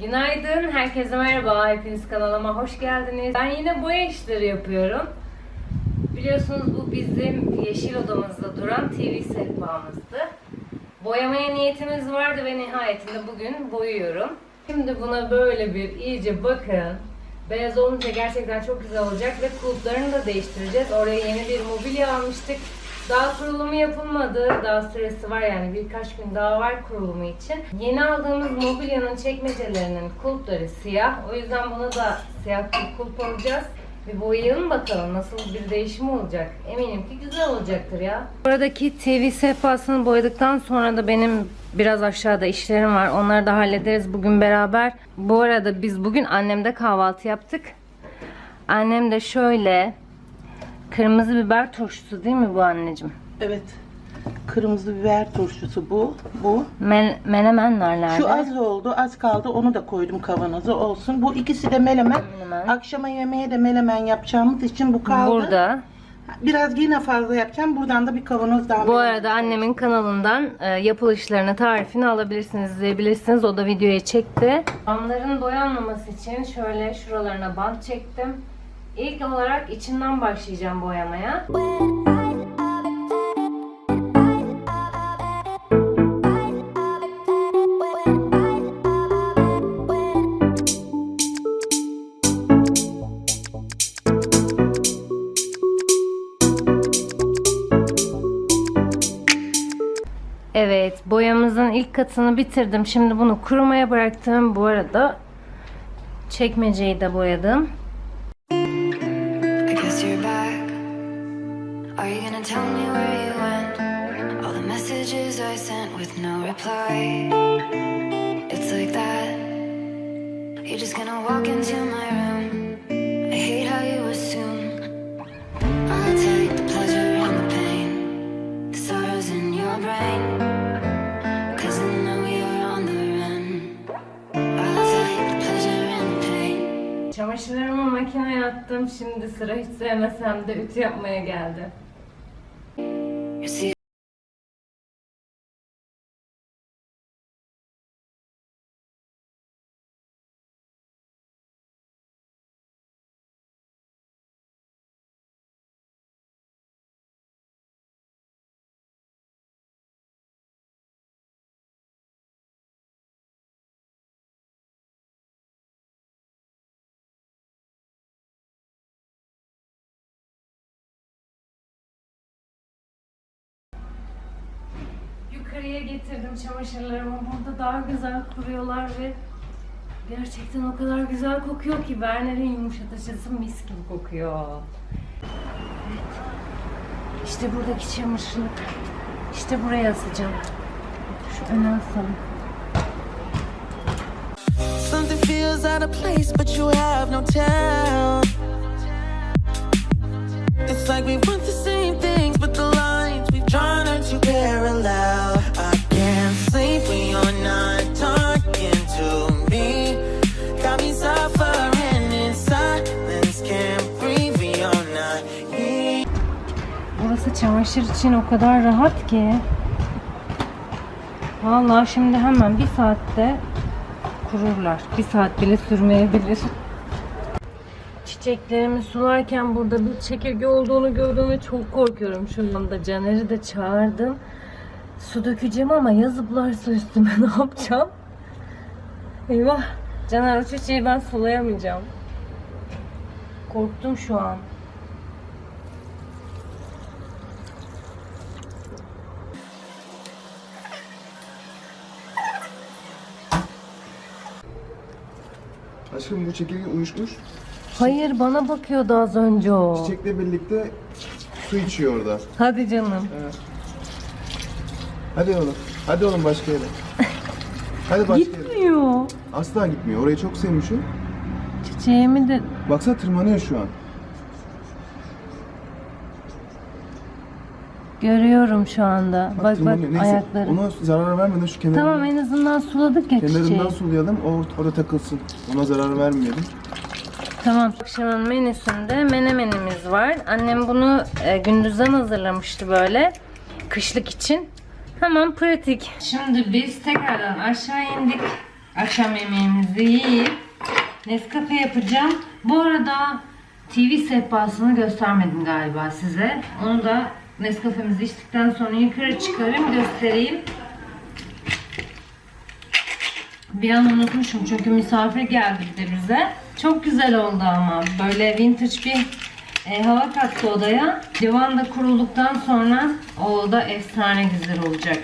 Günaydın, herkese merhaba. Hepiniz kanalıma hoş geldiniz. Ben yine boya işleri yapıyorum. Biliyorsunuz bu bizim yeşil odamızda duran TV sehpamızdı. Boyamaya niyetimiz vardı ve nihayetinde bugün boyuyorum. Şimdi buna böyle bir iyice bakın. Beyaz olunca gerçekten çok güzel olacak ve kulplarını da değiştireceğiz. Oraya yeni bir mobilya almıştık. Daha kurulumu yapılmadı. Daha süresi var yani birkaç gün daha var kurulumu için. Yeni aldığımız mobilyanın çekmecelerinin kulpları siyah. O yüzden buna da siyah bir kulp alacağız. Bir boyayalım bakalım nasıl bir değişim olacak. Eminim ki güzel olacaktır ya. Buradaki TV sehpasını boyadıktan sonra da benim biraz aşağıda işlerim var. Onları da hallederiz bugün beraber. Bu arada biz bugün annemde kahvaltı yaptık. Annem de şöyle kırmızı biber turşusu değil mi bu anneciğim? Evet. Kırmızı biber turşusu bu. Bu. Men menemen nerede? Şu az oldu. Az kaldı. Onu da koydum kavanoza olsun. Bu ikisi de melemen. Menemen. Akşama yemeğe de melemen yapacağımız için bu kaldı. Burada. Biraz yine fazla yapacağım. Buradan da bir kavanoz daha Bu arada annemin kanalından e, yapılışlarını, tarifini alabilirsiniz, izleyebilirsiniz. O da videoya çekti. Camların boyanmaması için şöyle şuralarına bant çektim. İlk olarak içinden başlayacağım boyamaya. Evet, boyamızın ilk katını bitirdim. Şimdi bunu kurumaya bıraktım. Bu arada çekmeceyi de boyadım. Where you went? All the messages I sent with no reply. It's like that. You're just gonna walk into my room. I hate how you assume. I'll take the pleasure and the pain. The sorrows in your brain. Çamaşırlarımı makineye attım. Şimdi sıra hiç sevmesem de ütü yapmaya geldi. Yukarıya getirdim çamaşırlarımı. Burada daha güzel kuruyorlar ve gerçekten o kadar güzel kokuyor ki Werner'in yumuşatıcısı mis gibi kokuyor. Evet. İşte buradaki çamaşırlık. İşte buraya asacağım. Şu öne asalım. Something feels out of place, but you have no town. It's like we want the same things, but the lines we've drawn are too parallel. Çamaşır için o kadar rahat ki. Vallahi şimdi hemen bir saatte kururlar. Bir saat bile sürmeyebilir. Çiçeklerimi sularken burada bir çekirge olduğunu gördüm ve çok korkuyorum şu anda. Caner'i de çağırdım. Su dökeceğim ama ya zıplarsa üstüme ne yapacağım? Eyvah! Caner o çiçeği ben sulayamayacağım. Korktum şu an. Aşkım bu çekirge uyuşmuş. Hayır bana bakıyordu az önce o. Çiçekle birlikte su içiyor orada. Hadi canım. Hadi oğlum. Hadi oğlum başka yere. Hadi başka yere. Gitmiyor. Asla gitmiyor. Orayı çok sevmiş o. Çiçeğimi de Baksana tırmanıyor şu an. Görüyorum şu anda. Bak bak, tırmanıyor. Neyse, ayakları. Ona zarar vermeden şu kenarından, Tamam en azından suladık ya çiçeği. kenarından sulayalım. O orada takılsın. Ona zarar vermeyelim. Tamam. Akşamın menüsünde menemenimiz var. Annem bunu e, gündüzden hazırlamıştı böyle. Kışlık için. Hemen pratik. Şimdi biz tekrardan aşağı indik. akşam yemeğimizi yiyip Nescafe yapacağım. Bu arada TV sehpasını göstermedim galiba size. Onu da Nescafe'mizi içtikten sonra yukarı çıkarayım göstereyim. Bir an unutmuşum çünkü misafir geldi bir de bize. Çok güzel oldu ama böyle vintage bir e, hava kattı odaya. Divan da kurulduktan sonra o oda efsane güzel olacak.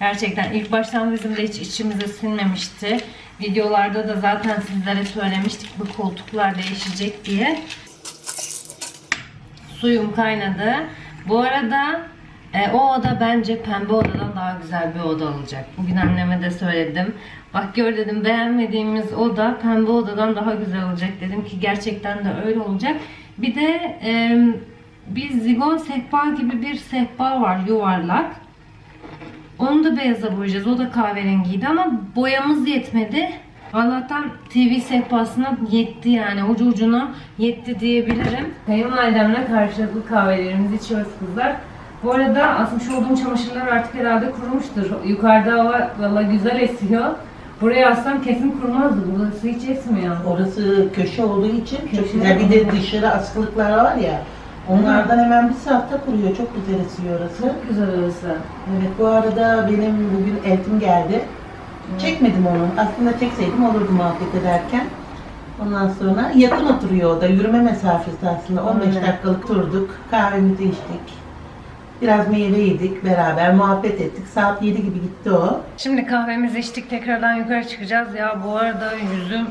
Gerçekten ilk baştan bizim de hiç içimize sinmemişti. Videolarda da zaten sizlere söylemiştik bu koltuklar değişecek diye. Suyum kaynadı. Bu arada e, o oda bence pembe odadan daha güzel bir oda olacak. Bugün anneme de söyledim. Bak gör dedim beğenmediğimiz oda pembe odadan daha güzel olacak dedim ki gerçekten de öyle olacak. Bir de e, bir zigon sehpa gibi bir sehpa var yuvarlak. Onu da beyaza boyayacağız. O da kahverengiydi ama boyamız yetmedi. Allah'tan TV sehpasına yetti yani ucu ucuna yetti diyebilirim. Kayınvalidemle karşılıklı kahvelerimizi içiyoruz kızlar. Bu arada asmış olduğum çamaşırlar artık herhalde kurumuştur. Yukarıda hava valla güzel esiyor. Buraya assam kesin kurumazdı. Burası hiç esmiyor. Orası köşe olduğu için Köşe. çok güzel. Bir de dışarı askılıklar var ya. Onlardan hemen bir saatte kuruyor. Çok güzel esiyor orası. Çok güzel orası. Evet bu arada benim bugün eltim geldi. Çekmedim onu. Aslında çekseydim olurdu muhabbet ederken. Ondan sonra yakın oturuyor o da. Yürüme mesafesi aslında. 15 Aynen. dakikalık durduk. Kahvemizi içtik. Biraz meyve yedik beraber. Muhabbet ettik. Saat 7 gibi gitti o. Şimdi kahvemizi içtik tekrardan yukarı çıkacağız. Ya bu arada yüzüm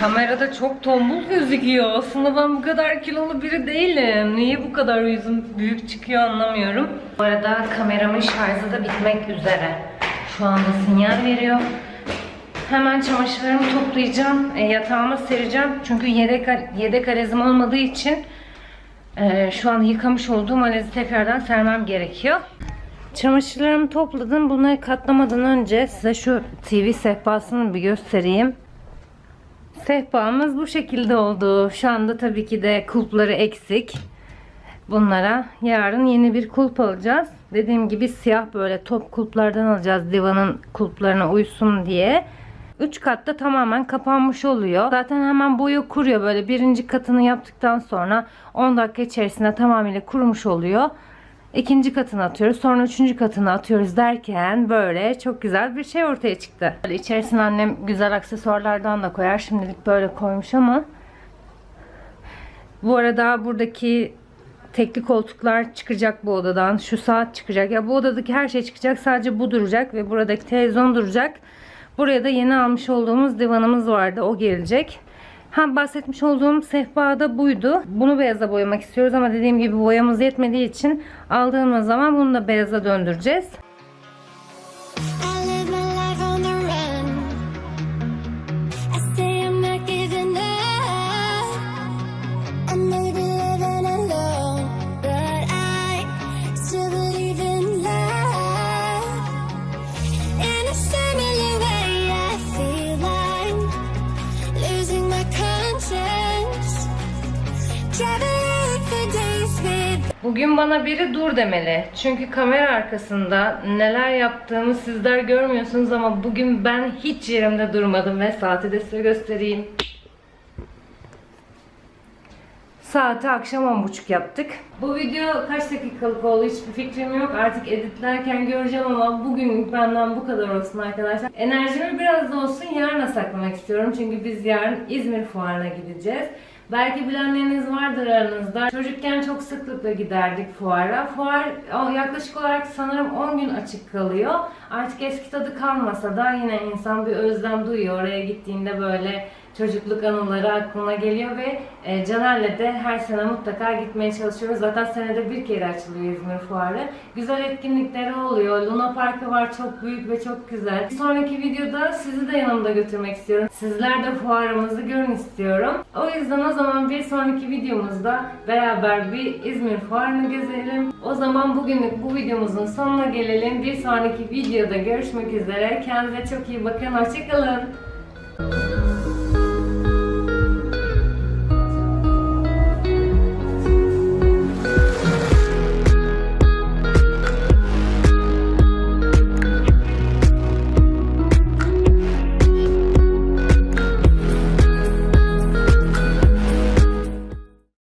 kamerada çok tombul gözüküyor. Aslında ben bu kadar kilolu biri değilim. Niye bu kadar yüzüm büyük çıkıyor anlamıyorum. Bu arada kameramın şarjı da bitmek üzere. Şu anda sinyal veriyor. Hemen çamaşırlarımı toplayacağım. E, yatağıma sereceğim. Çünkü yedek, yedek alezim olmadığı için e, şu an yıkamış olduğum alezi tekrardan sermem gerekiyor. Çamaşırlarımı topladım. Bunları katlamadan önce size şu TV sehpasını bir göstereyim. Sehpamız bu şekilde oldu. Şu anda tabii ki de kulpları eksik. Bunlara yarın yeni bir kulp alacağız. Dediğim gibi siyah böyle top kulplardan alacağız divanın kulplarına uysun diye. Üç katta tamamen kapanmış oluyor. Zaten hemen boyu kuruyor böyle birinci katını yaptıktan sonra 10 dakika içerisinde tamamıyla kurumuş oluyor. İkinci katını atıyoruz. Sonra üçüncü katını atıyoruz derken böyle çok güzel bir şey ortaya çıktı. Böyle içerisine annem güzel aksesuarlardan da koyar. Şimdilik böyle koymuş ama bu arada buradaki tekli koltuklar çıkacak bu odadan. Şu saat çıkacak. Ya bu odadaki her şey çıkacak. Sadece bu duracak ve buradaki televizyon duracak. Buraya da yeni almış olduğumuz divanımız vardı. O gelecek. Ha bahsetmiş olduğum sehpa da buydu. Bunu beyaza boyamak istiyoruz ama dediğim gibi boyamız yetmediği için aldığımız zaman bunu da beyaza döndüreceğiz. Bugün bana biri dur demeli. Çünkü kamera arkasında neler yaptığımı sizler görmüyorsunuz ama bugün ben hiç yerimde durmadım ve saati de size göstereyim. Saati akşam 10.30 yaptık. Bu video kaç dakikalık oldu hiçbir fikrim yok. Artık editlerken göreceğim ama bugün benden bu kadar olsun arkadaşlar. Enerjimi biraz da olsun yarına saklamak istiyorum. Çünkü biz yarın İzmir fuarına gideceğiz. Belki bilenleriniz vardır aranızda. Çocukken çok sıklıkla giderdik fuara. Fuar yaklaşık olarak sanırım 10 gün açık kalıyor. Artık eski tadı kalmasa da yine insan bir özlem duyuyor. Oraya gittiğinde böyle çocukluk anıları aklına geliyor ve e, Caner'le de her sene mutlaka gitmeye çalışıyoruz. Zaten senede bir kere açılıyor İzmir Fuarı. Güzel etkinlikleri oluyor. Luna Parkı var çok büyük ve çok güzel. Bir sonraki videoda sizi de yanımda götürmek istiyorum. Sizler de fuarımızı görün istiyorum. O yüzden o zaman bir sonraki videomuzda beraber bir İzmir Fuarı'nı gezelim. O zaman bugünlük bu videomuzun sonuna gelelim. Bir sonraki videoda görüşmek üzere. Kendinize çok iyi bakın. Hoşçakalın.